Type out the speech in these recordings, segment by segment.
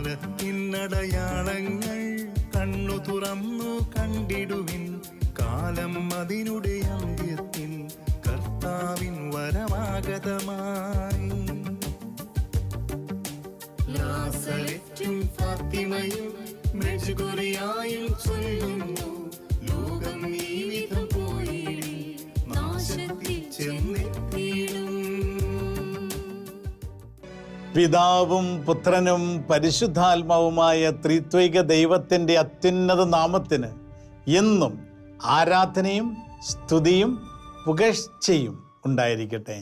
കാലത്തിനടയാളങ്ങൾ കണ്ണു തുറന്നു കണ്ടിടുവിൻ. കാലം അതിനുടെ അന്ത്യത്തിൽ കർത്താവിൻ വരമാഗതമായി നാസറെറ്റും ഫാത്തിമയും മെഴുകുറിയായും ചൊല്ലുന്നു. ലോകം ഈ വിധം പോയി നാശത്തിൽ ചെന്നെത്തിയിടും പിതാവും പുത്രനും പരിശുദ്ധാത്മാവുമായ ത്രിത്വൈക ദൈവത്തിന്റെ അത്യുന്നത നാമത്തിന് എന്നും ആരാധനയും സ്തുതിയും പുകഴ്ചയും ഉണ്ടായിരിക്കട്ടെ.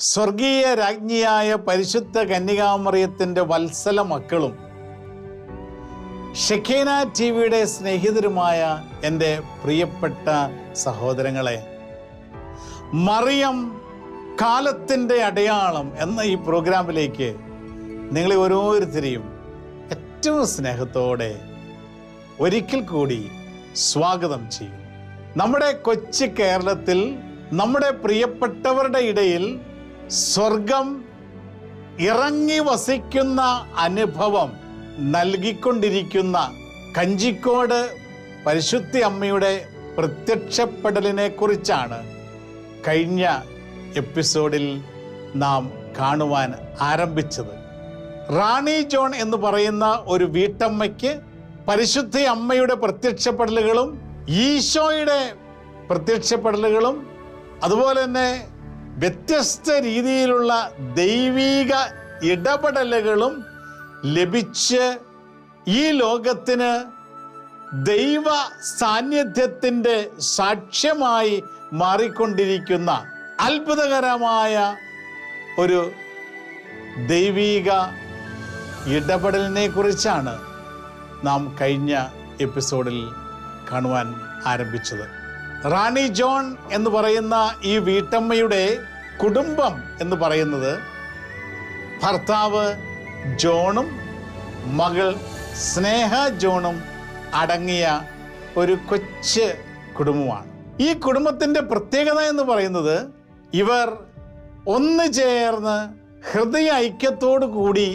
സ്വർഗീയ രാജ്ഞിയായ പരിശുദ്ധ കന്യകാമറിയത്തിന്റെ വത്സല മക്കളും ഷെഖേന ടി വിയുടെ സ്നേഹിതരുമായ എന്റെ പ്രിയപ്പെട്ട സഹോദരങ്ങളെ മറിയം കാലത്തിന്റെ അടയാളം എന്ന ഈ പ്രോഗ്രാമിലേക്ക് നിങ്ങളെ ഓരോരുത്തരെയും ഏറ്റവും സ്നേഹത്തോടെ ഒരിക്കൽ കൂടി സ്വാഗതം ചെയ്യും നമ്മുടെ കൊച്ചു കേരളത്തിൽ നമ്മുടെ പ്രിയപ്പെട്ടവരുടെ ഇടയിൽ സ്വർഗം ഇറങ്ങി വസിക്കുന്ന അനുഭവം നൽകിക്കൊണ്ടിരിക്കുന്ന കഞ്ചിക്കോട് പരിശുദ്ധി അമ്മയുടെ പ്രത്യക്ഷപ്പെടലിനെ കുറിച്ചാണ് കഴിഞ്ഞ എപ്പിസോഡിൽ നാം കാണുവാൻ ആരംഭിച്ചത് റാണി ജോൺ എന്ന് പറയുന്ന ഒരു വീട്ടമ്മയ്ക്ക് പരിശുദ്ധ അമ്മയുടെ പ്രത്യക്ഷപ്പെടലുകളും ഈശോയുടെ പ്രത്യക്ഷപ്പെടലുകളും അതുപോലെ തന്നെ വ്യത്യസ്ത രീതിയിലുള്ള ദൈവീക ഇടപെടലുകളും ലഭിച്ച് ഈ ലോകത്തിന് ദൈവ സാന്നിധ്യത്തിന്റെ സാക്ഷ്യമായി മാറിക്കൊണ്ടിരിക്കുന്ന അത്ഭുതകരമായ ഒരു ദൈവീക ഇടപെടലിനെ കുറിച്ചാണ് നാം കഴിഞ്ഞ എപ്പിസോഡിൽ കാണുവാൻ ആരംഭിച്ചത്. റാണി ജോൺ എന്ന് പറയുന്ന ഈ വീട്ടമ്മയുടെ കുടുംബം എന്ന് പറയുന്നത് ഭർത്താവ് ജോണും മകൾ സ്നേഹ ജോണും അടങ്ങിയ ഒരു കൊച്ചു കുടുംബമാണ്. ഈ കുടുംബത്തിന്റെ പ്രത്യേകത എന്ന് പറയുന്നത് ഇവർ ഒന്ന് ചേർന്ന് ഹൃദയ ഐക്യത്തോടു കൂടി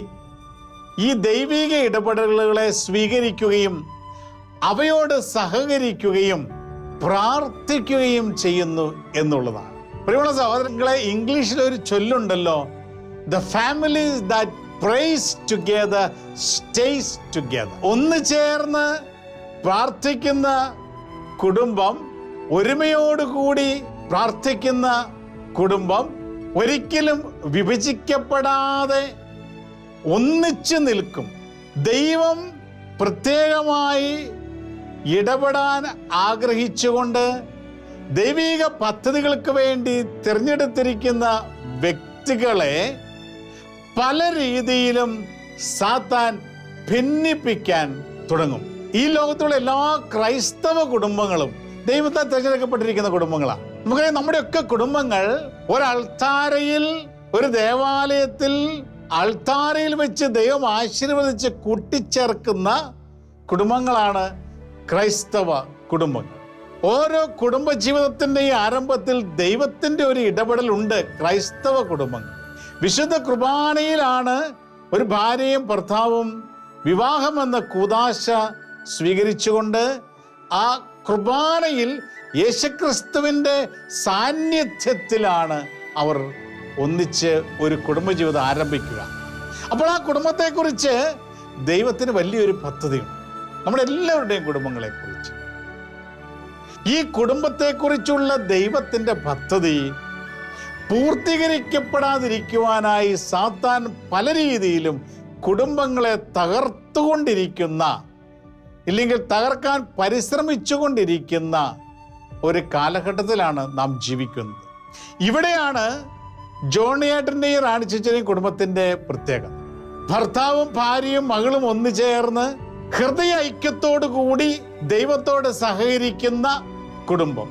ഈ ദൈവിക ഇടപെടലുകളെ സ്വീകരിക്കുകയും അവയോട് സഹകരിക്കുകയും പ്രാർത്ഥിക്കുകയും ചെയ്യുന്നു എന്നുള്ളതാണ്. പ്രിയമുള്ള സഹോദരങ്ങളെ ഇംഗ്ലീഷിൽ ഒരു ചൊല്ലുണ്ടല്ലോ the families that prays together stays together ഒന്ന് ചേർന്ന് പ്രാർത്ഥിക്കുന്ന കുടുംബം ഒരുമയോടുകൂടി പ്രാർത്ഥിക്കുന്ന കുടുംബം ഒരിക്കലും വിഭജിക്കപ്പെടാതെ ഒന്നിച്ചു നിൽക്കും. ദൈവം പ്രത്യേകമായി ഇടപെടാൻ ആഗ്രഹിച്ചുകൊണ്ട് ദൈവിക പദ്ധതികൾക്ക് വേണ്ടി തിരഞ്ഞെടുത്തിരിക്കുന്ന വ്യക്തികളെ പല രീതിയിലും സാത്താൻ ഭിന്നിപ്പിക്കാൻ തുടങ്ങും. ഈ ലോകത്തുള്ള എല്ലാ ക്രൈസ്തവ കുടുംബങ്ങളും ദൈവത്താൽ തിരഞ്ഞെടുക്കപ്പെട്ടിരിക്കുന്ന കുടുംബങ്ങളാണ് നമുക്കറിയാം നമ്മുടെയൊക്കെ കുടുംബങ്ങൾ ഒരൾത്താരയിൽ ഒരു ദേവാലയത്തിൽ അൾത്താരയിൽ വെച്ച് ദൈവം ആശീർവദിച്ച് കൂട്ടിച്ചേർക്കുന്ന കുടുംബങ്ങളാണ് ക്രൈസ്തവ കുടുംബങ്ങൾ. ഓരോ കുടുംബ ജീവിതത്തിന്റെയും ആരംഭത്തിൽ ദൈവത്തിന്റെ ഒരു ഇടപെടലുണ്ട് ക്രൈസ്തവ കുടുംബങ്ങൾ. വിശുദ്ധ കുർബാനയിലാണ് ഒരു ഭാര്യയും ഭർത്താവും വിവാഹമെന്ന കൂതാശ സ്വീകരിച്ചുകൊണ്ട് ആ കുർബാനയിൽ യേശുക്രിസ്തുവിന്റെ സാന്നിധ്യത്തിലാണ് അവർ ഒന്നിച്ച് ഒരു കുടുംബജീവിതം ആരംഭിക്കുക. അപ്പോൾ ആ കുടുംബത്തെക്കുറിച്ച് ദൈവത്തിന് വലിയൊരു പദ്ധതിയുണ്ട്. നമ്മുടെ എല്ലാവരുടെയും കുടുംബങ്ങളെക്കുറിച്ച്. ഈ കുടുംബത്തെക്കുറിച്ചുള്ള ദൈവത്തിന്റെ പദ്ധതി പൂർത്തീകരിക്കപ്പെടാതിരിക്കുവാനായി സാത്താൻ പല രീതിയിലും കുടുംബങ്ങളെ തകർത്തുകൊണ്ടിരിക്കുന്ന ഇല്ലെങ്കിൽ തകർക്കാൻ പരിശ്രമിച്ചുകൊണ്ടിരിക്കുന്ന ഒരു കാലഘട്ടത്തിലാണ് നാം ജീവിക്കുന്നത്. ഇവിടെയാണ് ജോണിയേട്ടന്റെയും റാണി ചേച്ചിയുടെയും കുടുംബത്തിന്റെ പ്രത്യേകത. ഭർത്താവും ഭാര്യയും മകളും ഒന്നു ചേർന്ന് ഹൃദയ ഐക്യത്തോടു കൂടി ദൈവത്തോട് സഹകരിക്കുന്ന കുടുംബം.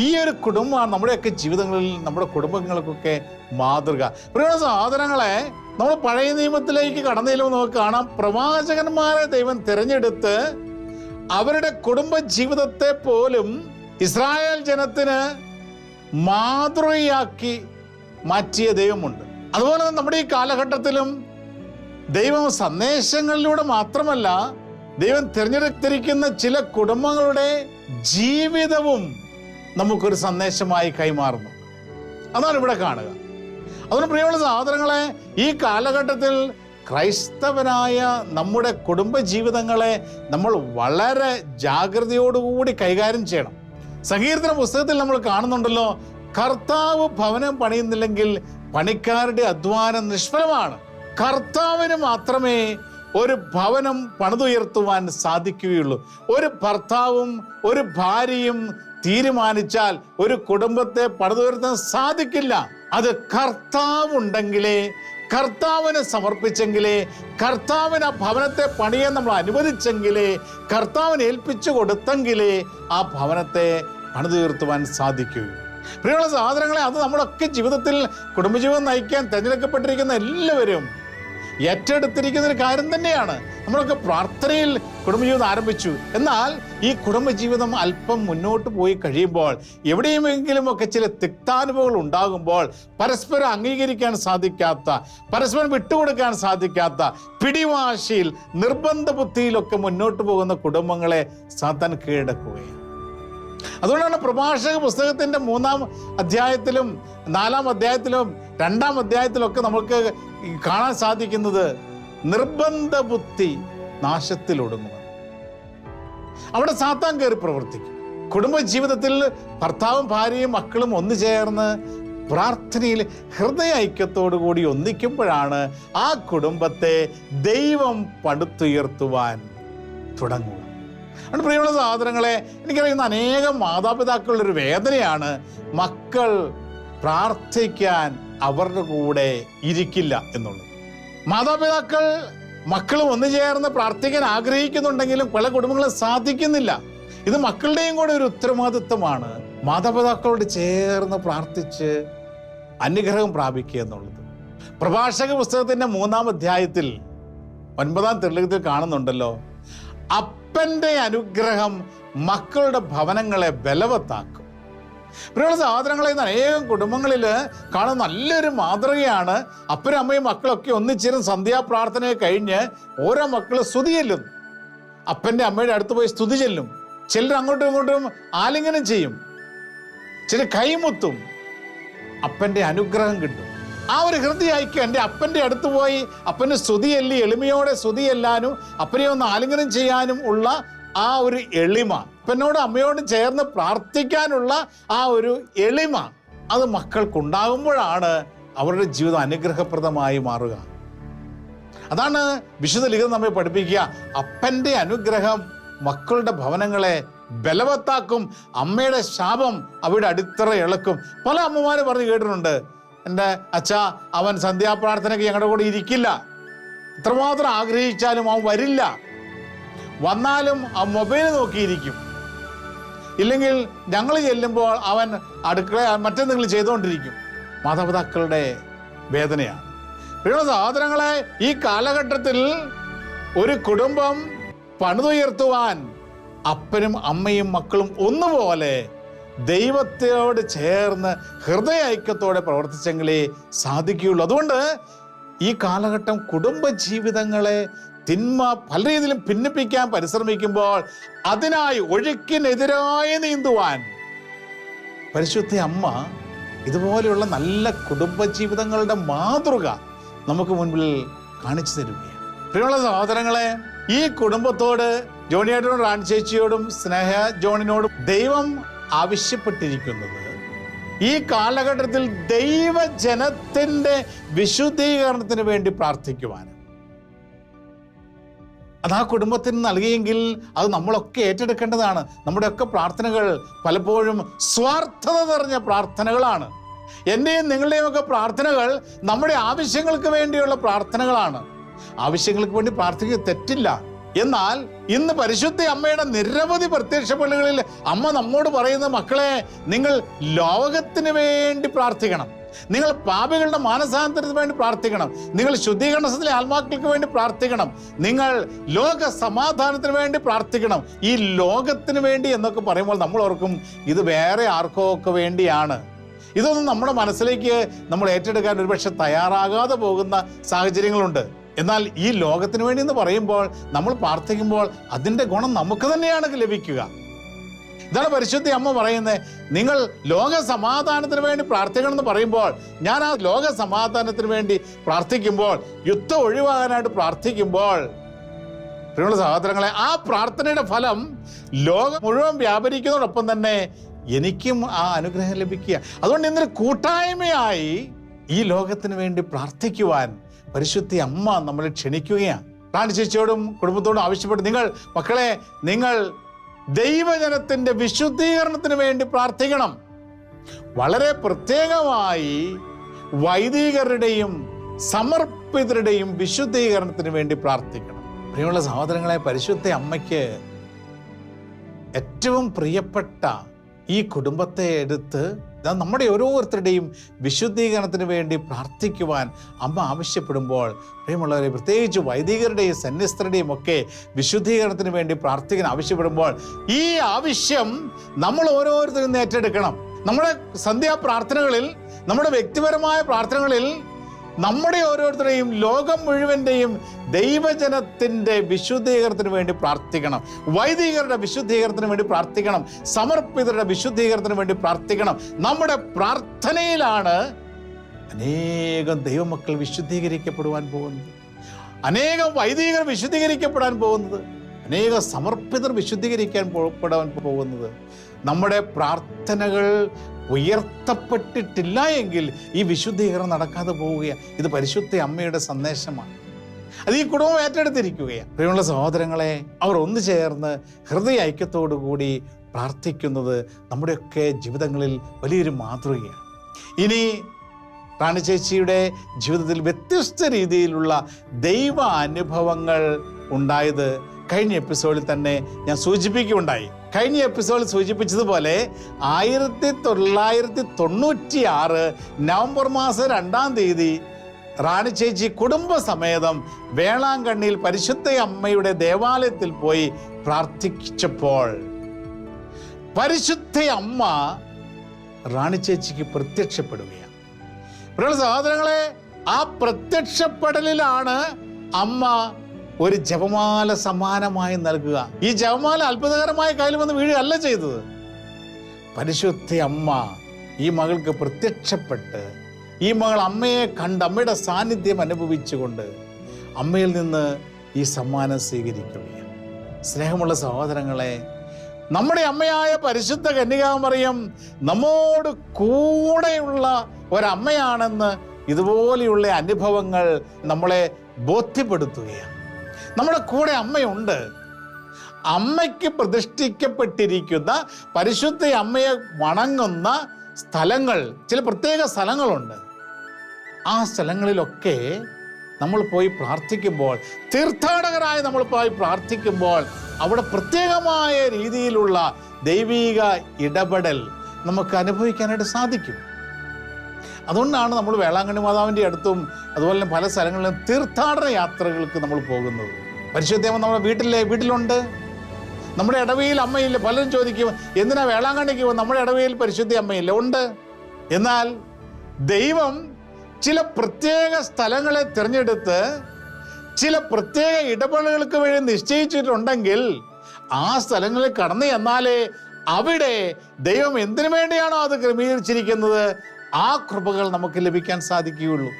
ഈ ഒരു കുടുംബമാണ് നമ്മുടെയൊക്കെ ജീവിതങ്ങളിൽ നമ്മുടെ കുടുംബങ്ങൾക്കൊക്കെ മാതൃക. പ്രിയ സഹോദരങ്ങളെ നമ്മൾ പഴയ നിയമത്തിലേക്ക് കടന്നതിലും നമുക്ക് കാണാം. പ്രവാചകന്മാരെ ദൈവം തിരഞ്ഞെടുത്ത് അവരുടെ കുടുംബ ജീവിതത്തെ പോലും ഇസ്രായേൽ ജനത്തിന് മാതൃകയാക്കി മാറ്റിയ ദൈവമുണ്ട്. അതുപോലെ തന്നെ നമ്മുടെ ഈ കാലഘട്ടത്തിലും ദൈവം സന്ദേശങ്ങളിലൂടെ മാത്രമല്ല ദൈവം തിരഞ്ഞെടുത്തിരിക്കുന്ന ചില കുടുംബങ്ങളുടെ ജീവിതവും നമുക്കൊരു സന്ദേശമായി കൈമാറുന്നു. അതാണ് ഇവിടെ കാണുക. അതുകൊണ്ട് പ്രിയമുള്ള സഹോദരങ്ങളെ ഈ കാലഘട്ടത്തിൽ ക്രൈസ്തവനായ നമ്മുടെ കുടുംബജീവിതങ്ങളെ നമ്മൾ വളരെ ജാഗ്രതയോടുകൂടി കൈകാര്യം ചെയ്യണം. സങ്കീർത്തന പുസ്തകത്തിൽ നമ്മൾ കാണുന്നുണ്ടല്ലോ കർത്താവ് ഭവനം പണിയുന്നില്ലെങ്കിൽ പണിക്കാരുടെ അധ്വാനം നിഷ്ഫലമാണ്. കർത്താവിന് മാത്രമേ ഒരു ഭവനം പണിതുയർത്തുവാൻ സാധിക്കുകയുള്ളൂ. ഒരു ഭർത്താവും ഒരു ഭാര്യയും തീരുമാനിച്ചാൽ ഒരു കുടുംബത്തെ പണിതുയർത്താൻ സാധിക്കില്ല. അത് കർത്താവുണ്ടെങ്കിലേ കർത്താവിന് സമർപ്പിച്ചെങ്കിലേ കർത്താവിന് ആ ഭവനത്തെ പണിയാൻ നമ്മൾ അനുവദിച്ചെങ്കിലേ കർത്താവിന് ഏൽപ്പിച്ചു കൊടുത്തെങ്കിലേ ആ ഭവനത്തെ പണിതീർത്തുവാൻ സാധിക്കുകയുള്ളൂ പ്രിയമുള്ള സാധനങ്ങളെ അത് നമ്മളൊക്കെ ജീവിതത്തിൽ കുടുംബജീവിതം നയിക്കാൻ തിരഞ്ഞെടുക്കപ്പെട്ടിരിക്കുന്ന എല്ലാവരും ഏറ്റെടുത്തിരിക്കുന്ന ഒരു കാര്യം തന്നെയാണ്. നമ്മളൊക്കെ പ്രാർത്ഥനയിൽ കുടുംബജീവിതം ആരംഭിച്ചു. എന്നാൽ ഈ കുടുംബജീവിതം അല്പം മുന്നോട്ട് പോയി കഴിയുമ്പോൾ എവിടെയുമെങ്കിലും ഒക്കെ ചില തിക്താനുഭവങ്ങൾ ഉണ്ടാകുമ്പോൾ പരസ്പരം അംഗീകരിക്കാൻ സാധിക്കാത്ത പരസ്പരം വിട്ടുകൊടുക്കാൻ സാധിക്കാത്ത പിടിവാശിയിൽ നിർബന്ധ ബുദ്ധിയിലൊക്കെ മുന്നോട്ട് പോകുന്ന കുടുംബങ്ങളെ സാത്താൻ കീഴടക്കുകയാണ്. അതുകൊണ്ടാണ് പ്രഭാഷക പുസ്തകത്തിന്റെ മൂന്നാം അധ്യായത്തിലും നാലാം അധ്യായത്തിലും രണ്ടാം അധ്യായത്തിലൊക്കെ നമുക്ക് കാണാൻ സാധിക്കുന്നത് നിർബന്ധ ബുദ്ധി നാശത്തിലൊടുങ്ങും അവിടെ സാത്താൻ കയറി പ്രവർത്തിക്കും. കുടുംബ ജീവിതത്തിൽ ഭർത്താവും ഭാര്യയും മക്കളും ഒന്നു ചേർന്ന് പ്രാർത്ഥനയിൽ ഹൃദയ ഐക്യത്തോടു കൂടി ഒന്നിക്കുമ്പോഴാണ് ആ കുടുംബത്തെ ദൈവം പടുത്തുയർത്തുവാൻ തുടങ്ങുക. അതുകൊണ്ട് പ്രിയമുള്ള സാധനങ്ങളെ എനിക്കറിയുന്ന അനേകം മാതാപിതാക്കളുടെ ഒരു വേദനയാണ് മക്കൾ പ്രാർത്ഥിക്കാൻ അവരുടെ കൂടെ ഇരിക്കില്ല എന്നുള്ളത്. മാതാപിതാക്കൾ മക്കളും ഒന്നു ചേർന്ന് പ്രാർത്ഥിക്കാൻ ആഗ്രഹിക്കുന്നുണ്ടെങ്കിലും പല കുടുംബങ്ങളും സാധിക്കുന്നില്ല. ഇത് മക്കളുടെയും കൂടെ ഒരു ഉത്തരവാദിത്വമാണ് മാതാപിതാക്കളോട് ചേർന്ന് പ്രാർത്ഥിച്ച് അനുഗ്രഹം പ്രാപിക്കുക എന്നുള്ളത്. പ്രഭാഷക പുസ്തകത്തിന്റെ മൂന്നാം അധ്യായത്തിൽ ഒൻപതാം തെളിവത്തിൽ കാണുന്നുണ്ടല്ലോ അപ്പന്റെ അനുഗ്രഹം മക്കളുടെ ഭവനങ്ങളെ ബലവത്താക്കും. പ്രിയമുള്ള സഹോദരങ്ങളെ ഇന്ന് അനേകം കുടുംബങ്ങളിൽ കാണുന്ന നല്ലൊരു മാതൃകയാണ്. അപ്പനും അമ്മയും മക്കളൊക്കെ ഒന്നിച്ചിരുന്ന് സന്ധ്യാപ്രാർത്ഥനയെ കഴിഞ്ഞ് ഓരോ മക്കൾ സ്തുതി ചെല്ലും. അപ്പന്റെ അമ്മയുടെ അടുത്ത് പോയി സ്തുതി ചെല്ലും. ചിലർ അങ്ങോട്ടും ഇങ്ങോട്ടും ആലിംഗനം ചെയ്യും. ചില കൈമുത്തും. അപ്പന്റെ അനുഗ്രഹം കിട്ടും. ആ ഒരു ഹൃദയ ഐക്യം എന്റെ അപ്പന്റെ അടുത്ത് പോയി അപ്പന് സ്തുതിയല്ലി എളിമയോടെ സ്തുതിയെല്ലാനും അപ്പനെ ഒന്ന് ആലിംഗനം ചെയ്യാനും ഉള്ള ആ ഒരു എളിമ. അപ്പനോടും അമ്മയോടും ചേർന്ന് പ്രാർത്ഥിക്കാനുള്ള ആ ഒരു എളിമ അത് മക്കൾക്കുണ്ടാകുമ്പോഴാണ് അവരുടെ ജീവിതം അനുഗ്രഹപ്രദമായി മാറുക. അതാണ് വിശുദ്ധ ലിഖിതം നമ്മെ പഠിപ്പിക്കുക. അപ്പന്റെ അനുഗ്രഹം മക്കളുടെ ഭവനങ്ങളെ ബലവത്താക്കും അമ്മയുടെ ശാപം അവയുടെ അടിത്തറ ഇളക്കും. പല അമ്മമാര് പറഞ്ഞ് കേട്ടിട്ടുണ്ട് എന്റെ അച്ഛ അവൻ സന്ധ്യാപ്രാർത്ഥനയ്ക്ക് ഞങ്ങളുടെ കൂടെ ഇരിക്കില്ല. ഇത്രമാത്രം ആഗ്രഹിച്ചാലും അവൻ വരില്ല. വന്നാലും ആ മൊബൈൽ നോക്കിയിരിക്കും. ഇല്ലെങ്കിൽ ഞങ്ങൾ ചെല്ലുമ്പോൾ അവൻ അടുക്കള മറ്റെന്തെങ്കിലും ചെയ്തുകൊണ്ടിരിക്കും. മാതാപിതാക്കളുടെ വേദനയാണ്. പ്രിയ സഹോദരങ്ങളെ ഈ കാലഘട്ടത്തിൽ ഒരു കുടുംബം പണിതുയർത്തുവാൻ അപ്പനും അമ്മയും മക്കളും ഒന്നുപോലെ ദൈവത്തോട് ചേർന്ന് ഹൃദയ ഐക്യത്തോടെ പ്രവർത്തിച്ചെങ്കിലേ സാധിക്കുകയുള്ളൂ. അതുകൊണ്ട് ഈ കാലഘട്ടം കുടുംബ ജീവിതങ്ങളെ തിന്മ പല രീതിയിലും ഭിന്നിപ്പിക്കാൻ പരിശ്രമിക്കുമ്പോൾ അതിനായി ഒഴുക്കിനെതിരായി നീന്തുവാൻ. പരിശുദ്ധ അമ്മ ഇതുപോലെയുള്ള നല്ല കുടുംബജീവിതങ്ങളുടെ മാതൃക നമുക്ക് മുൻപിൽ കാണിച്ചു തരികയാണ്. പ്രിയമുള്ള സഹോദരങ്ങളെ ഈ കുടുംബത്തോട് ജോണിയേട്ടനോടും റാണി ചേച്ചിയോടും സ്നേഹ ജോണിനോടും ദൈവം ആവശ്യപ്പെട്ടിരിക്കുന്നത് ഈ കാലഘട്ടത്തിൽ ദൈവജനത്തിന്റെ വിശുദ്ധീകരണത്തിന് വേണ്ടി പ്രാർത്ഥിക്കുവാൻ. അത് ആ കുടുംബത്തിന് നൽകിയെങ്കിൽ അത് നമ്മളൊക്കെ ഏറ്റെടുക്കേണ്ടതാണ്. നമ്മുടെയൊക്കെ പ്രാർത്ഥനകൾ പലപ്പോഴും സ്വാർത്ഥത നിറഞ്ഞ പ്രാർത്ഥനകളാണ്. എന്റെയും നിങ്ങളുടെയും ഒക്കെ പ്രാർത്ഥനകൾ നമ്മുടെ ആവശ്യങ്ങൾക്ക് വേണ്ടിയുള്ള പ്രാർത്ഥനകളാണ്. ആവശ്യങ്ങൾക്ക് വേണ്ടി പ്രാർത്ഥിക്കുക തെറ്റില്ല. എന്നാൽ ഇന്ന് പരിശുദ്ധ അമ്മയുടെ നിരവധി പ്രത്യക്ഷ പള്ളികളിൽ അമ്മ നമ്മോട് പറയുന്ന മക്കളെ നിങ്ങൾ ലോകത്തിന് വേണ്ടി പ്രാർത്ഥിക്കണം. നിങ്ങൾ പാപികളുടെ മാനസാന്തരത്തിന് വേണ്ടി പ്രാർത്ഥിക്കണം. നിങ്ങൾ ശുദ്ധീകരണത്തിലെ ആത്മാക്കൾക്ക് വേണ്ടി പ്രാർത്ഥിക്കണം. നിങ്ങൾ ലോക സമാധാനത്തിന് വേണ്ടി പ്രാർത്ഥിക്കണം. ഈ ലോകത്തിന് വേണ്ടി എന്നൊക്കെ പറയുമ്പോൾ നമ്മൾ ഓർക്കും ഇത് വേറെ ആർക്കോ ഒക്കെ വേണ്ടിയാണ്. ഇതൊന്നും നമ്മുടെ മനസ്സിലേക്ക് നമ്മൾ ഏറ്റെടുക്കാൻ ഒരുപക്ഷെ തയ്യാറാകാതെ പോകുന്ന സാഹചര്യങ്ങളുണ്ട്. എന്നാൽ ഈ ലോകത്തിന് വേണ്ടി എന്ന് പറയുമ്പോൾ നമ്മൾ പ്രാർത്ഥിക്കുമ്പോൾ അതിന്റെ ഗുണം നമുക്ക് തന്നെയാണ് ലഭിക്കുക. ഇതാണ് പരിശുദ്ധി അമ്മ പറയുന്നത് നിങ്ങൾ ലോക സമാധാനത്തിന് വേണ്ടി പ്രാർത്ഥിക്കണം എന്ന് പറയുമ്പോൾ ഞാൻ ആ ലോക സമാധാനത്തിന് വേണ്ടി പ്രാർത്ഥിക്കുമ്പോൾ യുദ്ധം ഒഴിവാകാനായിട്ട് പ്രാർത്ഥിക്കുമ്പോൾ പ്രിയമുള്ള സഹോദരങ്ങളെ ആ പ്രാർത്ഥനയുടെ ഫലം ലോകം മുഴുവൻ വ്യാപരിക്കുന്നതോടൊപ്പം തന്നെ എനിക്കും ആ അനുഗ്രഹം ലഭിക്കുക. അതുകൊണ്ട് ഇന്നൊരു കൂട്ടായ്മയായി ഈ ലോകത്തിന് വേണ്ടി പ്രാർത്ഥിക്കുവാൻ പരിശുദ്ധി അമ്മ നമ്മളെ ക്ഷണിക്കുകയാണ്. റാണി ചേച്ചിയോടും കുടുംബത്തോടും ആവശ്യപ്പെട്ട് നിങ്ങൾ മക്കളെ നിങ്ങൾ ദൈവജനത്തിന്റെ വിശുദ്ധീകരണത്തിന് വേണ്ടി പ്രാർത്ഥിക്കണം. വളരെ പ്രത്യേകമായി വൈദികരുടെയും സമർപ്പിതരുടെയും വിശുദ്ധീകരണത്തിന് വേണ്ടി പ്രാർത്ഥിക്കണം. പ്രിയമുള്ള സഹോദരങ്ങളെ പരിശുദ്ധ അമ്മയ്ക്ക് ഏറ്റവും പ്രിയപ്പെട്ട ഈ കുടുംബത്തെ എടുത്ത് നമ്മുടെ ഓരോരുത്തരുടെയും വിശുദ്ധീകരണത്തിന് വേണ്ടി പ്രാർത്ഥിക്കുവാൻ അമ്മ ആവശ്യപ്പെടുമ്പോൾ പ്രിയമുള്ളവരെ പ്രത്യേകിച്ച് വൈദികരുടെയും സന്യസ്തരുടെയും ഒക്കെ വിശുദ്ധീകരണത്തിന് വേണ്ടി പ്രാർത്ഥിക്കാൻ ആവശ്യപ്പെടുമ്പോൾ ഈ ആവശ്യം നമ്മൾ ഓരോരുത്തരും ഏറ്റെടുക്കണം. നമ്മുടെ സന്ധ്യാ പ്രാർത്ഥനകളിൽ നമ്മുടെ വ്യക്തിപരമായ പ്രാർത്ഥനകളിൽ നമ്മുടെ ഓരോരുത്തരെയും ലോകം മുഴുവന്റെയും ദൈവജനത്തിന്റെ വിശുദ്ധീകരണത്തിന് വേണ്ടി പ്രാർത്ഥിക്കണം. വൈദികരുടെ വിശുദ്ധീകരണത്തിന് വേണ്ടി പ്രാർത്ഥിക്കണം. സമർപ്പിതരുടെ വിശുദ്ധീകരണത്തിന് വേണ്ടി പ്രാർത്ഥിക്കണം. നമ്മുടെ പ്രാർത്ഥനയിലാണ് അനേകം ദൈവമക്കൾ വിശുദ്ധീകരിക്കപ്പെടുവാൻ പോകുന്നത്. അനേകം വൈദികർ വിശുദ്ധീകരിക്കപ്പെടാൻ പോകുന്നത്. അനേകം സമർപ്പിതർ വിശുദ്ധീകരിക്കാൻ പോകപ്പെടാൻ പെടാൻ പോകുന്നത്. നമ്മുടെ പ്രാർത്ഥനകൾ ഉയർത്തപ്പെട്ടിട്ടില്ല എങ്കിൽ ഈ വിശുദ്ധീകരണം നടക്കാതെ പോവുകയാണ് ഇത് പരിശുദ്ധ അമ്മയുടെ സന്ദേശമാണ്. അത് ഈ കുടുംബം ഏറ്റെടുത്തിരിക്കുകയാണ് പ്രിയമുള്ള സഹോദരങ്ങളെ അവർ ഒന്നു ചേർന്ന് ഹൃദയ ഐക്യത്തോടു കൂടി പ്രാർത്ഥിക്കുന്നത് നമ്മുടെയൊക്കെ ജീവിതങ്ങളിൽ വലിയൊരു മാതൃകയാണ്. ഇനി റാണി ചേച്ചിയുടെ ജീവിതത്തിൽ വ്യത്യസ്ത രീതിയിലുള്ള ദൈവ അനുഭവങ്ങൾ ഉണ്ടായത് കഴിഞ്ഞ എപ്പിസോഡിൽ തന്നെ ഞാൻ സൂചിപ്പിക്കുകയുണ്ടായി. കഴിഞ്ഞ എപ്പിസോഡിൽ സൂചിപ്പിച്ചതുപോലെ ആയിരത്തി തൊള്ളായിരത്തി തൊണ്ണൂറ്റി ആറ് നവംബർ മാസം രണ്ടാം തീയതി റാണി ചേച്ചി കുടുംബസമേതം വേളാങ്കണ്ണിയിൽ പരിശുദ്ധ അമ്മയുടെ ദേവാലയത്തിൽ പോയി പ്രാർത്ഥിച്ചപ്പോൾ പരിശുദ്ധ അമ്മ റാണി ചേച്ചിക്ക് പ്രത്യക്ഷപ്പെടുകയാണ്. സഹോദരങ്ങളെ ആ പ്രത്യക്ഷപ്പെടലിലാണ് അമ്മ ഒരു ജപമാല സമ്മാനമായി നൽകുക. ഈ ജപമാല അത്ഭുതകരമായ കയ്യിൽ വന്ന് വീഴുകയല്ല ചെയ്തത്. പരിശുദ്ധ അമ്മ ഈ മകൾക്ക് പ്രത്യക്ഷപ്പെട്ട് ഈ മകൾ അമ്മയെ കണ്ട് അമ്മയുടെ സാന്നിധ്യം അനുഭവിച്ചുകൊണ്ട് അമ്മയിൽ നിന്ന് ഈ സമ്മാനം സ്വീകരിക്കുകയാണ്. സ്നേഹമുള്ള സഹോദരങ്ങളെ നമ്മുടെ അമ്മയായ പരിശുദ്ധ കന്യകാമറിയം നമ്മോട് കൂടെയുള്ള ഒരമ്മയാണെന്ന് ഇതുപോലെയുള്ള അനുഭവങ്ങൾ നമ്മളെ ബോധ്യപ്പെടുത്തുകയാണ്. നമ്മുടെ കൂടെ അമ്മയുണ്ട്. അമ്മയ്ക്ക് പ്രതിഷ്ഠിക്കപ്പെട്ടിരിക്കുന്ന പരിശുദ്ധ അമ്മയെ വണങ്ങുന്ന സ്ഥലങ്ങൾ ചില പ്രത്യേക സ്ഥലങ്ങളുണ്ട്. ആ സ്ഥലങ്ങളിലൊക്കെ നമ്മൾ പോയി പ്രാർത്ഥിക്കുമ്പോൾ തീർത്ഥാടകരായി നമ്മൾ പോയി പ്രാർത്ഥിക്കുമ്പോൾ അവിടെ പ്രത്യേകമായ രീതിയിലുള്ള ദൈവീക ഇടപെടൽ നമുക്ക് അനുഭവിക്കാനായിട്ട് സാധിക്കും. അതുകൊണ്ടാണ് നമ്മൾ വേളാങ്കണ്ണി മാതാവിന്റെ അടുത്തും അതുപോലെ തന്നെ പല സ്ഥലങ്ങളിലും തീർത്ഥാടന യാത്രകൾക്ക് നമ്മൾ പോകുന്നത്. പരിശുദ്ധേമ നമ്മുടെ വീട്ടിലേ വീട്ടിലുണ്ട്. നമ്മുടെ ഇടവയിൽ അമ്മയില്ല. പലരും ചോദിക്കും എന്തിനാ വേളാങ്കണ്ണിക്ക് നമ്മുടെ ഇടവയിൽ പരിശുദ്ധി അമ്മയില്ല. ഉണ്ട്. എന്നാൽ ദൈവം ചില പ്രത്യേക സ്ഥലങ്ങളെ തിരഞ്ഞെടുത്ത് ചില പ്രത്യേക ഇടപെടലുകൾക്ക് വേണ്ടി നിശ്ചയിച്ചിട്ടുണ്ടെങ്കിൽ ആ സ്ഥലങ്ങളിൽ കടന്നു ചെന്നാലേ അവിടെ ദൈവം എന്തിനു വേണ്ടിയാണോ അത് ക്രമീകരിച്ചിരിക്കുന്നത്? ആ കൃപകൾ നമുക്ക് ലഭിക്കാൻ സാധിക്കുകയുള്ളൂ.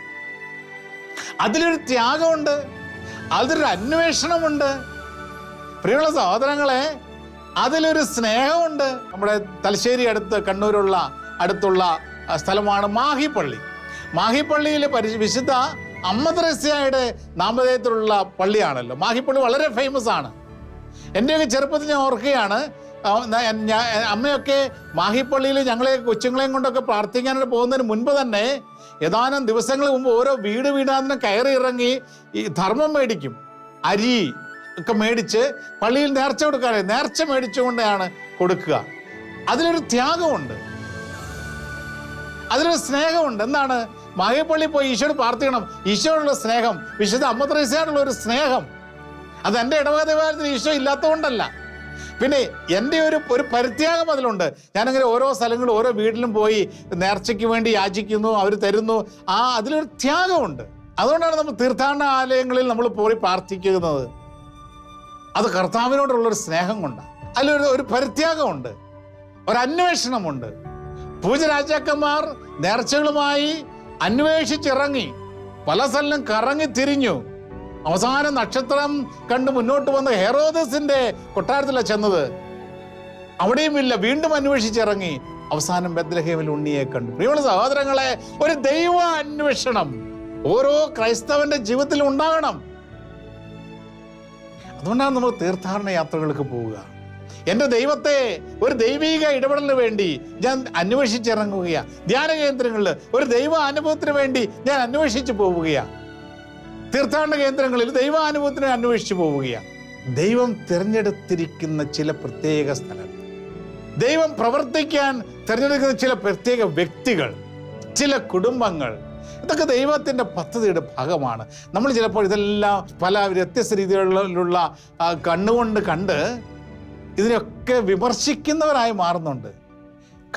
അതിലൊരു ത്യാഗമുണ്ട്. അതിലൊരു അന്വേഷണമുണ്ട്. പ്രിയമുള്ള സഹോദരങ്ങളെ അതിലൊരു സ്നേഹമുണ്ട്. നമ്മുടെ തലശ്ശേരി അടുത്ത് കണ്ണൂരുള്ള അടുത്തുള്ള സ്ഥലമാണ് മാഹിപ്പള്ളി. മാഹിപ്പള്ളിയിലെ പരി വിശുദ്ധ അമ്മ ത്രേസ്യയുടെ നാമധേയത്തിലുള്ള പള്ളിയാണല്ലോ. മാഹിപ്പള്ളി വളരെ ഫേമസ് ആണ്. എന്റെയൊക്കെ ചെറുപ്പത്തിൽ ഞാൻ ഓർക്കുകയാണ് അമ്മയൊക്കെ മാഹിപ്പള്ളിയിൽ ഞങ്ങളെ കൊച്ചുങ്ങളെയും കൊണ്ടൊക്കെ പ്രാർത്ഥിക്കാനായിട്ട് പോകുന്നതിന് മുൻപ് തന്നെ ഏതാനും ദിവസങ്ങൾ മുമ്പ് ഓരോ വീട് വീടാതിനും കയറി ഇറങ്ങി ഈ ധർമ്മം മേടിക്കും. അരി ഒക്കെ മേടിച്ച് പള്ളിയിൽ നേർച്ച കൊടുക്കാറില്ല നേർച്ച മേടിച്ചുകൊണ്ടാണ് കൊടുക്കുക. അതിലൊരു ത്യാഗമുണ്ട്. അതിലൊരു സ്നേഹമുണ്ട്. എന്താണ്? മായപ്പള്ളി പോയി ഈശോട് പ്രാർത്ഥിക്കണം. ഈശോയോടുള്ള സ്നേഹം. വിശുദ്ധ അമ്മത്രേസയോടുള്ള ഒരു സ്നേഹം. അത് എന്റെ ഇടവക ദേവാലയത്തിൽ ഈശോ ഇല്ലാത്തതുകൊണ്ടല്ല. പിന്നെ എന്റെ ഒരു ഒരു പരിത്യാഗം അതിലുണ്ട്. ഞാനങ്ങനെ ഓരോ സ്ഥലങ്ങളും ഓരോ വീട്ടിലും പോയി നേർച്ചയ്ക്ക് വേണ്ടി യാചിക്കുന്നു അവർ തരുന്നു. ആ അതിലൊരു ത്യാഗമുണ്ട്. അതുകൊണ്ടാണ് നമ്മൾ തീർത്ഥാടന ആലയങ്ങളിൽ നമ്മൾ പോയി പ്രാർത്ഥിക്കുന്നത്. അത് കർത്താവിനോടുള്ളൊരു സ്നേഹം കൊണ്ടാണ്. അതിലൊരു ഒരു പരിത്യാഗമുണ്ട്. ഒരു അന്വേഷണമുണ്ട് പൂജരാജാക്കന്മാർ നേർച്ചകളുമായി അന്വേഷിച്ചിറങ്ങി. പല സ്ഥലം കറങ്ങി തിരിഞ്ഞു. അവസാന നക്ഷത്രം കണ്ട് മുന്നോട്ട് വന്ന ഹെറോദസിന്റെ കൊട്ടാരത്തിലാണ് ചെന്നത്. അവിടെയും ഇല്ല വീണ്ടും അന്വേഷിച്ചിറങ്ങി. അവസാനം ബദ്രഹേമിൽ ഉണ്ണിയെ കണ്ടു. പ്രിയമുള്ള സഹോദരങ്ങളെ ഒരു ദൈവ അന്വേഷണം. ഓരോ ക്രൈസ്തവന്റെ ജീവിതത്തിൽ ഉണ്ടാകണം. അതുകൊണ്ടാണ് നമ്മൾ തീർത്ഥാടന യാത്രകൾക്ക് പോവുക. എന്റെ ദൈവത്തെ ഒരു ദൈവിക ഇടപെടലിന് വേണ്ടി ഞാൻ അന്വേഷിച്ചിറങ്ങുകയാണ്. ധ്യാന കേന്ദ്രങ്ങളിൽ ഒരു ദൈവ അനുഭവത്തിന് വേണ്ടി ഞാൻ അന്വേഷിച്ചു പോവുകയാണ്. തീർത്ഥാടന കേന്ദ്രങ്ങളിൽ ദൈവാനുഭവത്തിന് അന്വേഷിച്ചു പോവുകയാണ്. ദൈവം തിരഞ്ഞെടുത്തിരിക്കുന്ന ചില പ്രത്യേക സ്ഥലങ്ങൾ. ദൈവം പ്രവർത്തിക്കാൻ തിരഞ്ഞെടുക്കുന്ന ചില പ്രത്യേക വ്യക്തികൾ ചില കുടുംബങ്ങൾ ഇതൊക്കെ ദൈവത്തിന്റെ പദ്ധതിയുടെ ഭാഗമാണ്. നമ്മൾ ചിലപ്പോൾ ഇതെല്ലാം പല വ്യത്യസ്ത രീതികളിലുള്ള കണ്ണുകൊണ്ട് കണ്ട് ഇതിനൊക്കെ വിമർശിക്കുന്നവരായി മാറുന്നുണ്ട്.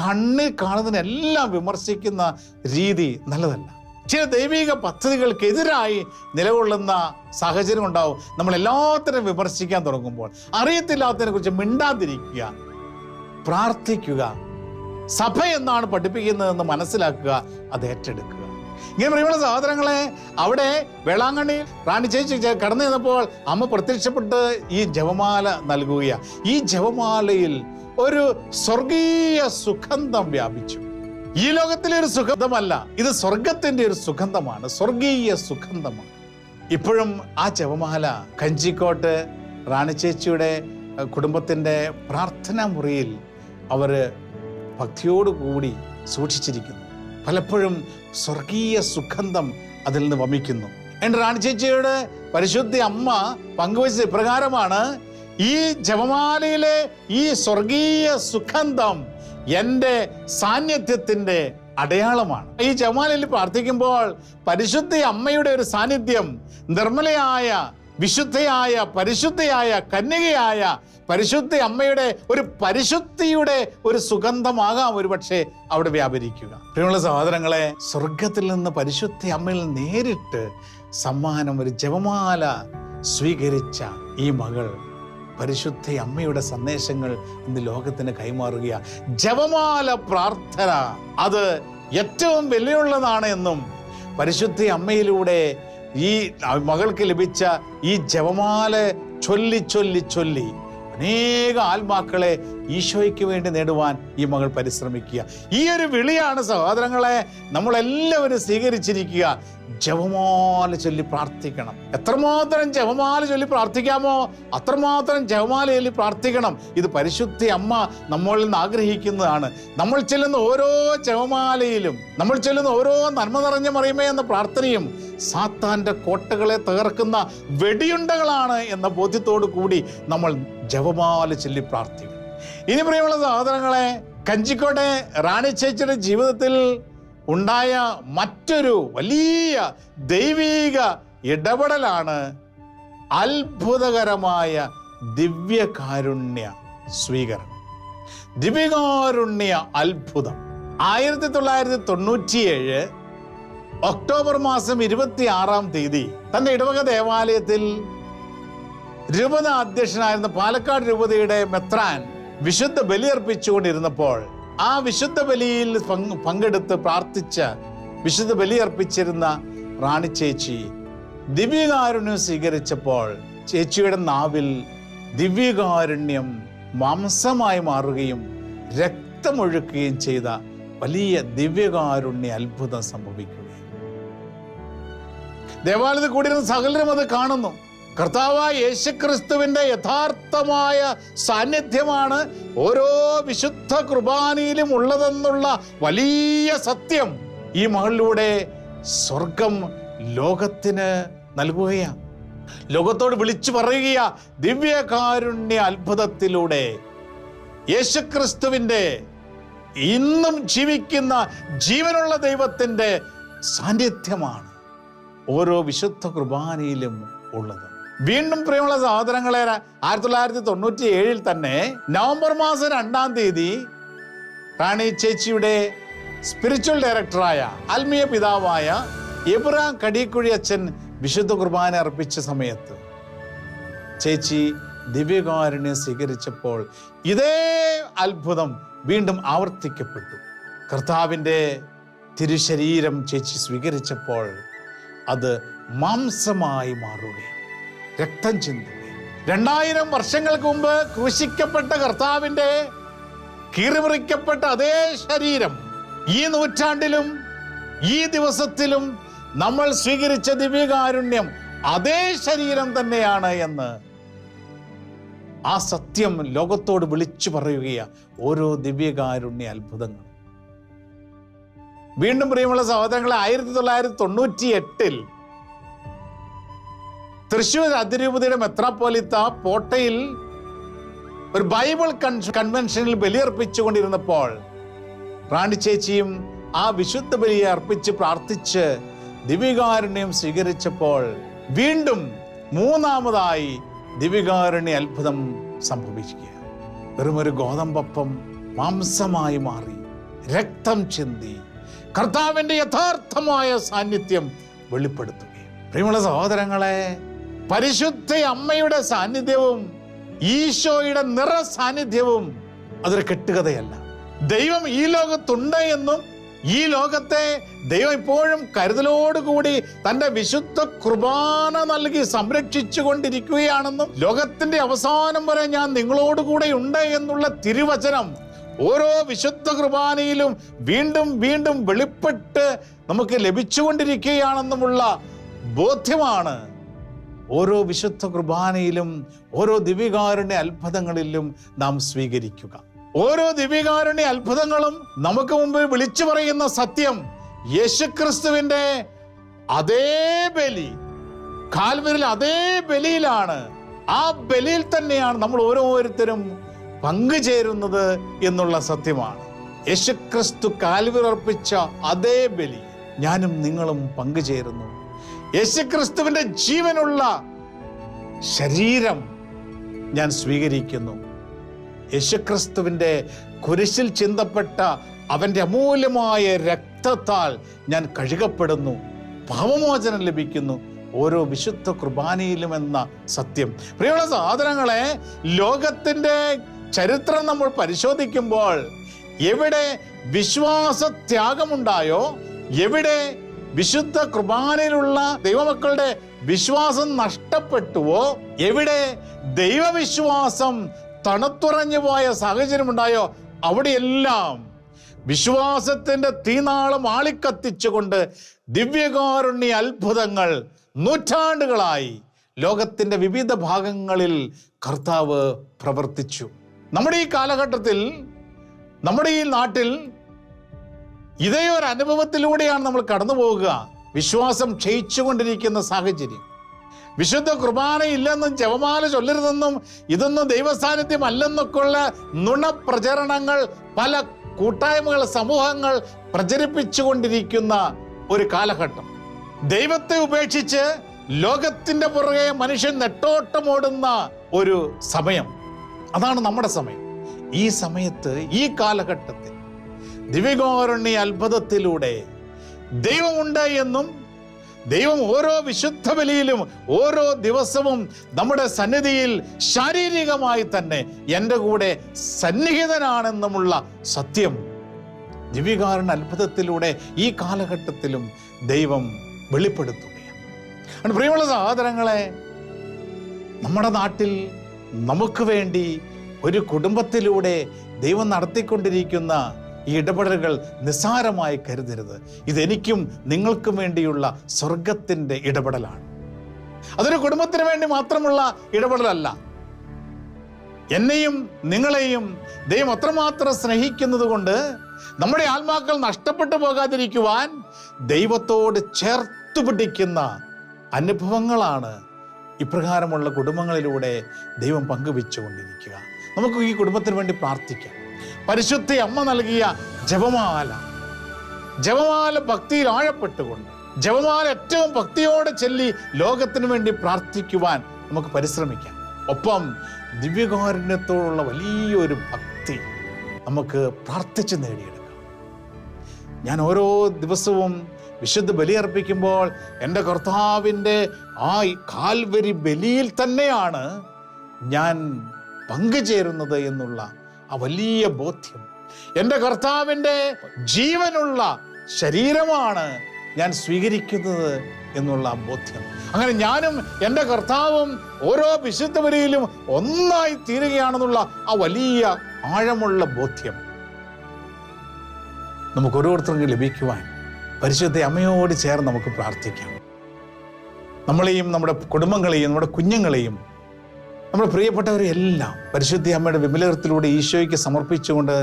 കണ്ണിൽ കാണുന്നതിനെല്ലാം വിമർശിക്കുന്ന രീതി നല്ലതല്ല. ചില ദൈവിക പദ്ധതികൾക്കെതിരായി നിലകൊള്ളുന്ന സാഹചര്യം ഉണ്ടാവും. നമ്മൾ എല്ലാത്തിനും വിമർശിക്കാൻ തുടങ്ങുമ്പോൾ അറിയത്തില്ലാത്തതിനെ കുറിച്ച് മിണ്ടാതിരിക്കുക പ്രാർത്ഥിക്കുക സഭ എന്നാണ് പഠിപ്പിക്കുന്നതെന്ന് മനസ്സിലാക്കുക അത് ഏറ്റെടുക്കുക. ഇങ്ങനെ പറയുമ്പോൾ സഹോദരങ്ങളെ അവിടെ വേളാങ്കണ്ണി റാണി ചേച്ചി കടന്നു ചെന്നപ്പോൾ അമ്മ പ്രത്യക്ഷപ്പെട്ട് ഈ ജപമാല നൽകുകയാണ്. ഈ ജപമാലയിൽ ഒരു സ്വർഗീയ സുഗന്ധം വ്യാപിച്ചു. ഈ ലോകത്തിലെ ഒരു സുഗന്ധമല്ല ഇത് സ്വർഗത്തിന്റെ ഒരു സുഗന്ധമാണ് സ്വർഗീയ സുഗന്ധമാണ്. ഇപ്പോഴും ആ ജപമാല കഞ്ചിക്കോട്ട് റാണിച്ചേച്ചിയുടെ കുടുംബത്തിന്റെ പ്രാർത്ഥനാ മുറിയിൽ അവർ ഭക്തിയോടുകൂടി സൂക്ഷിച്ചിരിക്കുന്നു. പലപ്പോഴും സ്വർഗീയ സുഗന്ധം അതിൽ നിന്ന് വമിക്കുന്നു. എന്റെ റാണി ചേച്ചിയുടെ പരിശുദ്ധ അമ്മ പങ്കുവച്ചത് ഇപ്രകാരമാണ് ഈ ജപമാലയിലെ ഈ സ്വർഗീയ സുഗന്ധം എന്റെ സാന്നിധ്യത്തിന്റെ അടയാളമാണ്. ഈ ജപമാലയിൽ പ്രാർത്ഥിക്കുമ്പോൾ പരിശുദ്ധ അമ്മയുടെ ഒരു സാന്നിധ്യം നിർമ്മലയായ വിശുദ്ധയായ പരിശുദ്ധയായ കന്യകയായ പരിശുദ്ധ അമ്മയുടെ ഒരു പരിശുദ്ധിയുടെ ഒരു സുഗന്ധമാകാം ഒരു പക്ഷേ അവിടെ വ്യാപരിക്കുക. പ്രിയമുള്ള സഹോദരങ്ങളെ സ്വർഗത്തിൽ നിന്ന് പരിശുദ്ധ അമ്മയിൽ നേരിട്ട് സമ്മാനം ഒരു ജപമാല സ്വീകരിച്ച ഈ മകൾ പരിശുദ്ധ അമ്മയുടെ സന്ദേശങ്ങൾ ഇന്ന് ലോകത്തിന് കൈമാറുക ജപമാല പ്രാർത്ഥന അത് ഏറ്റവും വിലയുള്ളതാണ് എന്നും പരിശുദ്ധ അമ്മയിലൂടെ ഈ മകൾക്ക് ലഭിച്ച ഈ ജപമാല ചൊല്ലി ചൊല്ലി ചൊല്ലി അനേക ആത്മാക്കളെ ഈശോയ്ക്ക് വേണ്ടി നേടുവാൻ ഈ മകൾ പരിശ്രമിക്കുക. ഈ ഒരു വിളിയാണ് സഹോദരങ്ങളെ നമ്മളെല്ലാവരും സ്വീകരിച്ചിരിക്കുക. ജപമാല ചൊല്ലി പ്രാർത്ഥിക്കണം. എത്രമാത്രം ജപമാല ചൊല്ലി പ്രാർത്ഥിക്കാമോ അത്രമാത്രം ജപമാല ചൊല്ലി പ്രാർത്ഥിക്കണം. ഇത് പരിശുദ്ധ അമ്മ നമ്മളിൽ നിന്ന് ആഗ്രഹിക്കുന്നതാണ്. നമ്മൾ ചെല്ലുന്ന ഓരോ ജപമാലയിലും നമ്മൾ ചെല്ലുന്ന ഓരോ നന്മ നിറഞ്ഞ മറിയുമേ എന്ന പ്രാർത്ഥനയും സാത്താന്റെ കോട്ടകളെ തകർക്കുന്ന വെടിയുണ്ടകളാണ് എന്ന ബോധ്യത്തോടു കൂടി നമ്മൾ ജപമാല ചൊല്ലി പ്രാർത്ഥിക്കണം. ഇനി പ്രിയമുള്ള സഹോദരങ്ങളെ കഞ്ചിക്കോട്ടെ റാണി ചേച്ചിയുടെ ജീവിതത്തിൽ ഉണ്ടായ മറ്റൊരു വലിയ ദൈവീക ഇടപെടലാണ് അത്ഭുതകരമായ ദിവ്യകാരുണ്യ സ്വീകരണം. ദിവ്യകാരുണ്യ അത്ഭുതം. ആയിരത്തി തൊള്ളായിരത്തി തൊണ്ണൂറ്റിയേഴ് ഒക്ടോബർ മാസം ഇരുപത്തി ആറാം തീയതി തന്റെ ഇടവക ദേവാലയത്തിൽ രൂപത അധ്യക്ഷനായിരുന്ന പാലക്കാട് രൂപതയുടെ മെത്രാൻ വിശുദ്ധ ബലിയർപ്പിച്ചുകൊണ്ടിരുന്നപ്പോൾ ആ വിശുദ്ധ ബലിയിൽ പങ്ക് പങ്കെടുത്ത് പ്രാർത്ഥിച്ച വിശുദ്ധ ബലിയർപ്പിച്ചിരുന്ന റാണി ചേച്ചി ദിവ്യകാരുണ്യം സ്വീകരിച്ചപ്പോൾ ചേച്ചിയുടെ നാവിൽ ദിവ്യകാരുണ്യം മാംസമായി മാറുകയും രക്തമൊഴുക്കുകയും ചെയ്ത വലിയ ദിവ്യകാരുണ്യ അത്ഭുതം സംഭവിക്കുകയും. ദേവാലയത്തിൽ കൂടിയിരുന്ന സകലരും അത് കാണുന്നു. കർത്താവായ യേശുക്രിസ്തുവിന്റെ യഥാർത്ഥമായ സാന്നിധ്യമാണ് ഓരോ വിശുദ്ധ കുർബാനയിലും ഉള്ളതെന്നുള്ള വലിയ സത്യം. ഈ മകളിലൂടെ സ്വർഗം ലോകത്തിന് നൽകുകയാണ്. ലോകത്തോട് വിളിച്ചു പറയുക ദിവ്യകാരുണ്യ അത്ഭുതത്തിലൂടെ. യേശുക്രിസ്തുവിന്റെ ഇന്നും ജീവിക്കുന്ന ജീവനുള്ള ദൈവത്തിന്റെ സാന്നിധ്യമാണ് ഓരോ വിശുദ്ധ കുർബാനയിലും ഉള്ളത്. വീണ്ടും പ്രിയമുള്ള സഹോദരങ്ങളെ ആയിരത്തി തൊള്ളായിരത്തി തൊണ്ണൂറ്റി ഏഴിൽ തന്നെ നവംബർ മാസം രണ്ടാം തീയതി റാണി ചേച്ചിയുടെ സ്പിരിച്വൽ ഡയറക്ടറായ ആത്മീയ പിതാവായ എബ്രാം കടിക്കുഴി അച്ഛൻ വിശുദ്ധ കുർബാന അർപ്പിച്ച സമയത്ത് ചേച്ചി ദിവ്യകാരുണ്യം സ്വീകരിച്ചപ്പോൾ ഇതേ അത്ഭുതം വീണ്ടും ആവർത്തിക്കപ്പെട്ടു. കർത്താവിന്റെ തിരുശരീരം ചേച്ചി സ്വീകരിച്ചപ്പോൾ അത് മാംസമായി മാറുകയാണ് രക്തം ചിന്തി. രണ്ടായിരം വർഷങ്ങൾക്ക് മുമ്പ് ക്രൂശിക്കപ്പെട്ട കർത്താവിന്റെ കീറിമുറിക്കപ്പെട്ട അതേ ശരീരം ഈ നൂറ്റാണ്ടിലും ഈ ദിവസത്തിലും നമ്മൾ സ്വീകരിച്ച ദിവ്യകാരുണ്യം അതേ ശരീരം തന്നെയാണ് എന്ന് ആ സത്യം ലോകത്തോട് വിളിച്ചു പറയുകയാണ് ഓരോ ദിവ്യകാരുണ്യ അത്ഭുതങ്ങൾ വീണ്ടും പ്രിയമുള്ള സഹോദരങ്ങളെ ആയിരത്തി തൊള്ളായിരത്തി തൊണ്ണൂറ്റി എട്ടിൽ തൃശൂർ അതിരൂപതയുടെ മെത്രാപ്പോലിത്ത പോട്ടയിൽ ഒരു ബൈബിൾ കൺ- കൺവെൻഷനിൽ ബലിയർപ്പിച്ചുകൊണ്ടിരുന്നപ്പോൾ റാണി ചേച്ചിയും ആ വിശുദ്ധ ബലിയെ അർപ്പിച്ച് പ്രാർത്ഥിച്ച് ദിവ്യകാരുണ്യം സ്വീകരിച്ചപ്പോൾ വീണ്ടും മൂന്നാമതായി ദിവ്യകാരുണ്യ അത്ഭുതം സംഭവിക്കുക. വെറും ഒരു ഗോതമ്പപ്പം മാംസമായി മാറി രക്തം ചിന്തി കർത്താവിന്റെ യഥാർത്ഥമായ സാന്നിധ്യം വെളിപ്പെടുത്തുകയും. പ്രിയമുള്ള സഹോദരങ്ങളെ പരിശുദ്ധ അമ്മയുടെ സാന്നിധ്യവും ഈശോയുടെ നിറ സാന്നിധ്യവും അതൊരു കെട്ടുകഥയല്ല. ദൈവം ഈ ലോകത്തുണ്ട് എന്നും ഈ ലോകത്തെ ദൈവം ഇപ്പോഴും കരുതലോടുകൂടി തന്റെ വിശുദ്ധ കുർബാന നൽകി സംരക്ഷിച്ചു കൊണ്ടിരിക്കുകയാണെന്നും ലോകത്തിന്റെ അവസാനം വരെ ഞാൻ നിങ്ങളോടുകൂടെ ഉണ്ട് എന്നുള്ള തിരുവചനം ഓരോ വിശുദ്ധ കുർബാനയിലും വീണ്ടും വീണ്ടും വെളിപ്പെട്ട് നമുക്ക് ലഭിച്ചുകൊണ്ടിരിക്കുകയാണെന്നുമുള്ള ബോധ്യമാണ്. ഓരോ വിശുദ്ധ കുർബാനയിലും ഓരോ ദിവ്യകാരുണ്യ അത്ഭുതങ്ങളിലും നാം സ്വീകരിക്കുക. ഓരോ ദിവ്യകാരുണ്യ അത്ഭുതങ്ങളും നമുക്ക് മുമ്പ് വിളിച്ചു പറയുന്ന സത്യം യേശുക്രിസ്തുവിന്റെ അതേ ബലി കാൽവരിൽ അതേ ബലിയിലാണ്. ആ ബലിയിൽ തന്നെയാണ് നമ്മൾ ഓരോരുത്തരും പങ്കുചേരുന്നത് എന്നുള്ള സത്യമാണ്. യേശുക്രിസ്തു കാൽവിറപ്പിച്ച അതേ ബലി ഞാനും നിങ്ങളും പങ്കുചേരുന്നു. യേശുക്രിസ്തുവിന്റെ ജീവനുള്ള ശരീരം ഞാൻ സ്വീകരിക്കുന്നു. യേശുക്രിസ്തുവിന്റെ കുരിശിൽ ചിന്തപ്പെട്ട അവന്റെ അമൂല്യമായ രക്തത്താൽ ഞാൻ കഴുകപ്പെടുന്നു. പാവമോചനം ലഭിക്കുന്നു. ഓരോ വിശുദ്ധ കുർബാനയിലും എന്ന സത്യം. പ്രിയമുള്ള സാധനങ്ങളെ ലോകത്തിന്റെ ചരിത്രം നമ്മൾ പരിശോധിക്കുമ്പോൾ എവിടെ വിശ്വാസത്യാഗമുണ്ടായോ എവിടെ വിശുദ്ധ കുർബാനയിലുള്ള ദൈവമക്കളുടെ വിശ്വാസം നഷ്ടപ്പെട്ടുവോ? എവിടെ ദൈവവിശ്വാസം തണുത്തുറഞ്ഞു പോയ സാഹചര്യമുണ്ടായോ? അവിടെയെല്ലാം വിശ്വാസത്തിന്റെ തീനാളം ആളിക്കത്തിച്ചുകൊണ്ട് ദിവ്യകാരുണ്യ അത്ഭുതങ്ങൾ നൂറ്റാണ്ടുകളായി ലോകത്തിന്റെ വിവിധ ഭാഗങ്ങളിൽ കർത്താവ് പ്രവർത്തിച്ചു. നമ്മുടെ ഈ കാലഘട്ടത്തിൽ നമ്മുടെ ഈ നാട്ടിൽ ഇതേ ഒരു അനുഭവത്തിലൂടെയാണ് നമ്മൾ കടന്നു പോവുക. വിശ്വാസം ക്ഷയിച്ചുകൊണ്ടിരിക്കുന്ന സാഹചര്യം. വിശുദ്ധ കുർബാന ഇല്ലെന്നും ജപമാല ചൊല്ലരുതെന്നും ഇതൊന്നും ദൈവസാന്നിധ്യം അല്ലെന്നൊക്കെയുള്ള നുണപ്രചരണങ്ങൾ പല കൂട്ടായ്മകൾ സമൂഹങ്ങൾ പ്രചരിപ്പിച്ചുകൊണ്ടിരിക്കുന്ന ഒരു കാലഘട്ടം. ദൈവത്തെ ഉപേക്ഷിച്ച് ലോകത്തിന്റെ പുറകെ മനുഷ്യൻ നെട്ടോട്ടമോടുന്ന ഒരു സമയം. അതാണ് നമ്മുടെ സമയം. ഈ സമയത്ത് ഈ കാലഘട്ടത്തിൽ ദിവ്യകാരുണ്യ അത്ഭുതത്തിലൂടെ ദൈവമുണ്ട് എന്നും ദൈവം ഓരോ വിശുദ്ധ ബലിയിലും ഓരോ ദിവസവും നമ്മുടെ സന്നിധിയിൽ ശാരീരികമായി തന്നെ എന്റെ കൂടെ സന്നിഹിതനാണെന്നുമുള്ള സത്യം. ദിവികാരൻ അത്ഭുതത്തിലൂടെ ഈ കാലഘട്ടത്തിലും ദൈവം വെളിപ്പെടുത്തുകയാണ്. പ്രിയമുള്ള സഹോദരങ്ങളെ നമ്മുടെ നാട്ടിൽ നമുക്ക് വേണ്ടി ഒരു കുടുംബത്തിലൂടെ ദൈവം നടത്തിക്കൊണ്ടിരിക്കുന്ന ഈ ഇടപെടലുകൾ നിസ്സാരമായി കരുതരുത്. ഇതെനിക്കും നിങ്ങൾക്കും വേണ്ടിയുള്ള സ്വർഗത്തിന്റെ ഇടപെടലാണ്. അതൊരു കുടുംബത്തിന് വേണ്ടി മാത്രമുള്ള ഇടപെടലല്ല. എന്നെയും നിങ്ങളെയും ദൈവം അത്രമാത്രം സ്നേഹിക്കുന്നത് കൊണ്ട് നമ്മുടെ ആത്മാക്കൾ നഷ്ടപ്പെട്ടു പോകാതിരിക്കുവാൻ ദൈവത്തോട് ചേർത്ത് പിടിക്കുന്ന അനുഭവങ്ങളാണ് ഇപ്രകാരമുള്ള കുടുംബങ്ങളിലൂടെ ദൈവം പങ്കുവെച്ചുകൊണ്ടിരിക്കുക. നമുക്ക് ഈ കുടുംബത്തിന് വേണ്ടി പ്രാർത്ഥിക്കാം. പരിശുദ്ധ അമ്മ നൽകിയ ജപമാല. ജപമാല ഭക്തിയിൽ ആഴപ്പെട്ടുകൊണ്ട് ജപമാല ഏറ്റവും ഭക്തിയോടെ ചൊല്ലി ലോകത്തിനു വേണ്ടി പ്രാർത്ഥിക്കുവാൻ നമുക്ക് പരിശ്രമിക്കാം. ഒപ്പം ദിവ്യകാരുണ്യത്തോടുള്ള വലിയൊരു ഭക്തി നമുക്ക് പ്രാർത്ഥിച്ച് നേടിയെടുക്കാം. ഞാൻ ഓരോ ദിവസവും വിശുദ്ധ ബലിയർപ്പിക്കുമ്പോൾ എന്റെ കർത്താവിന്റെ ആ കാൽവരി ബലിയിൽ തന്നെയാണ് ഞാൻ പങ്കുചേരുന്നത് എന്നുള്ള ആ വലിയ ബോധ്യം. എന്റെ കർത്താവിന്റെ ജീവനുള്ള ശരീരമാണ് ഞാൻ സ്വീകരിക്കുന്നത് എന്നുള്ള ബോധ്യം. അങ്ങനെ ഞാനും എന്റെ കർത്താവും ഓരോ വിശുദ്ധ വരിയിലും ഒന്നായി തീരുകയാണെന്നുള്ള ആ വലിയ ആഴമുള്ള ബോധ്യം നമുക്ക് ഓരോരുത്തർക്കും ലഭിക്കുവാൻ പരിശുദ്ധ അമ്മയോട് ചേർന്ന് നമുക്ക് പ്രാർത്ഥിക്കാം. നമ്മളെയും നമ്മുടെ കുടുംബങ്ങളെയും നമ്മുടെ കുഞ്ഞുങ്ങളെയും നമ്മുടെ പ്രിയപ്പെട്ടവരെല്ലാം പരിശുദ്ധി അമ്മയുടെ വിമലകൃത്തിലൂടെ ഈശോയ്ക്ക് സമർപ്പിച്ചുകൊണ്ട്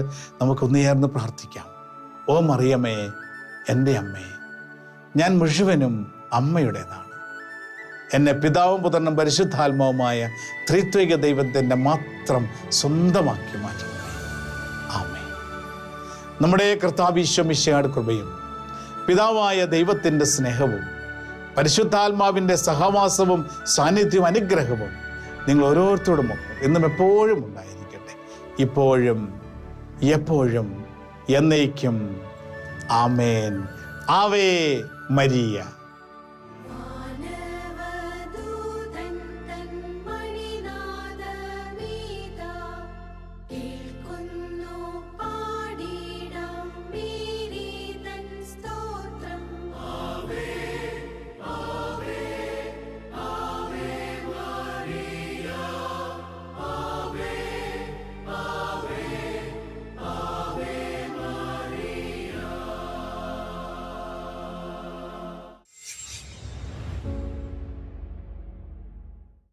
നമുക്ക് ഒന്നുചേർന്ന് പ്രാർത്ഥിക്കാം. ഓ മറിയമ്മേ എന്റെ അമ്മേ ഞാൻ മുഴുവനും അമ്മയുടേതാണ്. എന്നെ പിതാവും പുത്രനും പരിശുദ്ധാത്മാവുമായ ത്രിത്വിക ദൈവത്തിന്റെ മാത്രം സ്വന്തമാക്കി മാറ്റണമേ ആമേ നമ്മുടെ കർത്താവിശ്വമിശയുടെ കൃപയും പിതാവായ ദൈവത്തിന്റെ സ്നേഹവും പരിശുദ്ധാത്മാവിന്റെ സഹവാസവും സാന്നിധ്യവും അനുഗ്രഹവും നിങ്ങൾ ഓരോരുത്തരോടും എന്നും എപ്പോഴും ഉണ്ടായിരിക്കട്ടെ. ഇപ്പോഴും എപ്പോഴും എന്നേക്കും. ആമേൻ. ആവേ മരിയ.